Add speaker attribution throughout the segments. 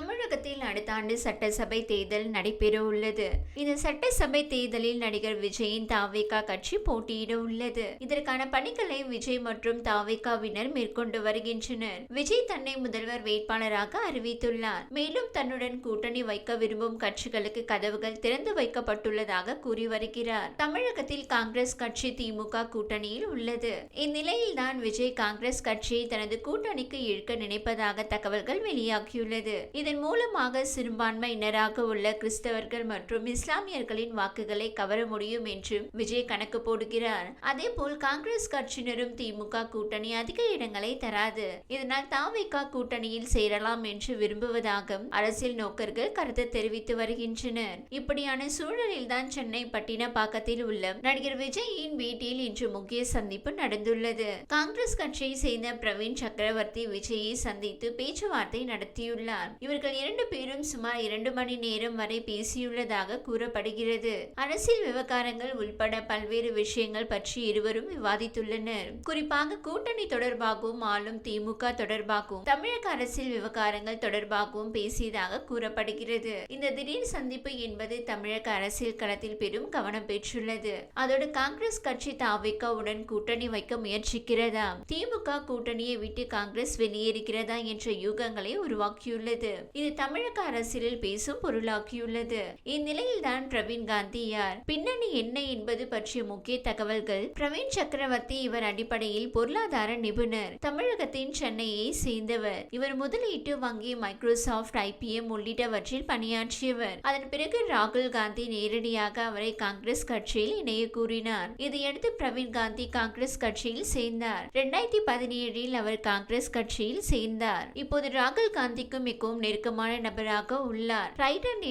Speaker 1: தமிழகத்தில் அடுத்த ஆண்டு சட்டசபை தேர்தல் நடைபெற உள்ளது. இந்த சட்டசபை தேர்தலில் நடிகர் விஜயின் தாவேகா கட்சி போட்டியிட உள்ளது. இதற்கான பணிகளை விஜய் மற்றும் தாவேகாவினர் மேற்கொண்டு வருகின்றனர். விஜய் தன்னை முதல்வர் வேட்பாளராக அறிவித்துள்ளார். மேலும் தன்னுடன் கூட்டணி வைக்க விரும்பும் கட்சிகளுக்கு கதவுகள் திறந்து வைக்கப்பட்டுள்ளதாக கூறி வருகிறார். தமிழகத்தில் காங்கிரஸ் கட்சி திமுக கூட்டணியில் உள்ளது. இந்நிலையில்தான் விஜய் காங்கிரஸ் கட்சியை தனது கூட்டணிக்கு இழுக்க நினைப்பதாக தகவல்கள் வெளியாகியுள்ளது. இதன் மூலமாக சிறுபான்மையினராக உள்ள கிறிஸ்தவர்கள் மற்றும் இஸ்லாமியர்களின் வாக்குகளை கவர முடியும் என்றும் விஜய் கணக்கு போடுகிறார். அதேபோல் காங்கிரஸ் கட்சியினரும் திமுக கூட்டணி அதிக இடங்களை தராது. இதனால் தாவிக கூட்டணியில் சேரலாம் என்று விரும்புவதாக அரசியல் நோக்கர்கள் கருத்து தெரிவித்து வருகின்றனர். இப்படியான சூழலில் தான் சென்னை பட்டினப்பாக்கத்தில் உள்ள நடிகர் விஜயின் வீட்டில் இன்று முக்கிய சந்திப்பு நடந்துள்ளது. காங்கிரஸ் கட்சியை சேர்ந்த பிரவீன் சக்கரவர்த்தி விஜயை சந்தித்து பேச்சுவார்த்தை நடத்தியுள்ளார். இவர்கள் இரண்டு பேரும் சுமார் இரண்டு மணி நேரம் வரை பேசியுள்ளதாக கூறப்படுகிறது. அரசியல் விவகாரங்கள் உள்பட பல்வேறு விஷயங்கள் பற்றி இருவரும் விவாதித்துள்ளனர். குறிப்பாக கூட்டணி தொடர்பாகவும் ஆளும் திமுக தொடர்பாகவும் தமிழக அரசியல் விவகாரங்கள் தொடர்பாகவும் பேசியதாக கூறப்படுகிறது. இந்த திடீர் சந்திப்பு என்பது தமிழக அரசியல் களத்தில் பெரும் கவனம் பெற்றுள்ளது. அதோடு காங்கிரஸ் கட்சி தாவிகாவுடன் கூட்டணி வைக்க முயற்சிக்கிறதா? திமுக கூட்டணியை விட்டு காங்கிரஸ் வெளியேறுகிறதா என்ற யூகங்களை உருவாக்கியுள்ளது. இது தமிழக அரசியலில் பேசும் பொருளாக்கியுள்ளது. இந்நிலையில்தான் பிரவீன் காந்தியார் பின்னணி என்ன என்பது பற்றிய முக்கிய தகவல்கள் பிரவீன் சக்கரவர்த்தி இவர் அடிப்படையில் பொருளாதார நிபுணர். தமிழகத்தின் சென்னையை சேர்ந்தவர். இவர் முதலீட்டு வங்கி மைக்ரோசாப்ட் ஐபிஎம் உள்ளிட்டவற்றில் பணியாற்றியவர். அதன் பிறகு ராகுல் காந்தி நேரடியாக அவரை காங்கிரஸ் கட்சியில் இணைய கூறினார் இதையடுத்து பிரவீன் காந்தி காங்கிரஸ் கட்சியில் சேர்ந்தார். இரண்டாயிரத்தி பதினேழில் அவர் காங்கிரஸ் கட்சியில் சேர்ந்தார். இப்போது ராகுல் காந்திக்கும் மிகவும் நெருக்கமான நபராக உள்ளார். ரைட் அண்ட்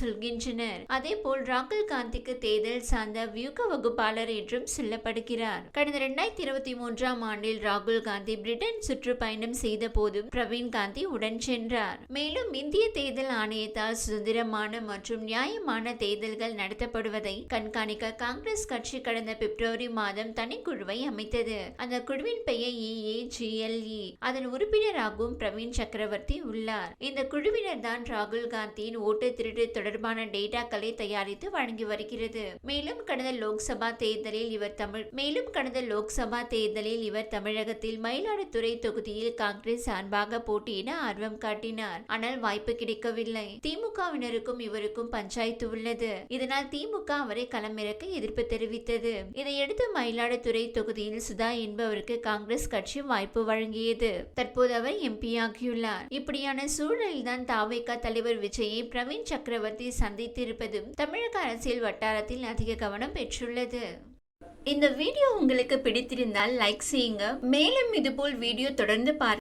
Speaker 1: சொல்கின்றனர். அதே போல் ராகுல் காந்திக்கு தேர்தல் சார்ந்த வியூக வகுப்பாளர் என்றும் சொல்லப்படுகிறார். கடந்த இரண்டாயிரத்தி இருபத்தி மூன்றாம் ஆண்டில் ராகுல் காந்தி பிரிட்டன் சுற்றுப்பயணம் செய்த போதும் பிரவீன் காந்தி உடன் சென்றார். மேலும் இந்திய தேர்தல் ஆணையத்தால் சுதந்திரமான மற்றும் நியாயமான தேர்தல்கள் நடத்தப்படுவதை கண்காணிக்க காங்கிரஸ் கட்சி கடந்த பிப்ரவரி மாதம் தனிக்குழுவை அமைத்தது. அந்த குழுவின் பெயர் இஏஜிஎல்இ அதன் உறுப்பினராகவும் பிரவீன் சக்கரவர்த்தி உள்ளார். இந்த குழுவினர் தான் ராகுல் காந்தியின் ஓட்டு திருடு தொடர்பான டேட்டாக்களை தயாரித்து வழங்கி வருகிறது. மேலும் கடந்த லோக்சபா தேர்தலில் இவர் தமிழ் மேலும் கடந்த லோக்சபா தேர்தலில் இவர் தமிழகத்தில் மயிலாடுதுறை தொகுதியில் காங்கிரஸ் சார்பாக போட்டியிட ஆர்வம் காட்டினார். ஆனால் வாய்ப்பு கிடைக்கவில்லை. திமுகவினருக்கும் இவருக்கும் பஞ்சாயத்து உள்ளது. இதனால் திமுக அவரை களமிறக்க எதிர்ப்பு தெரிவித்தது. இதையடுத்து மயிலாடுதுறை தொகுதியில் சுதா என்பவருக்கு காங்கிரஸ் கட்சி வாய்ப்பு வழங்கியது. தற்போது அவர் எம்பி ஆகியுள்ளார் இப்படியான சூழலில்தான் தாவேகா தலைவர் விஜயை பிரவீன் சக்கரவர்த்தி சந்தித்திருப்பதும் தமிழக அரசியல் வட்டாரத்தில் அதிக கவனம் பெற்றுள்ளது. இந்த வீடியோ உங்களுக்கு பிடித்திருந்தால் லைக் செய்யுங்க. மேலும் இதுபோல் வீடியோ தொடர்ந்து பார்க்க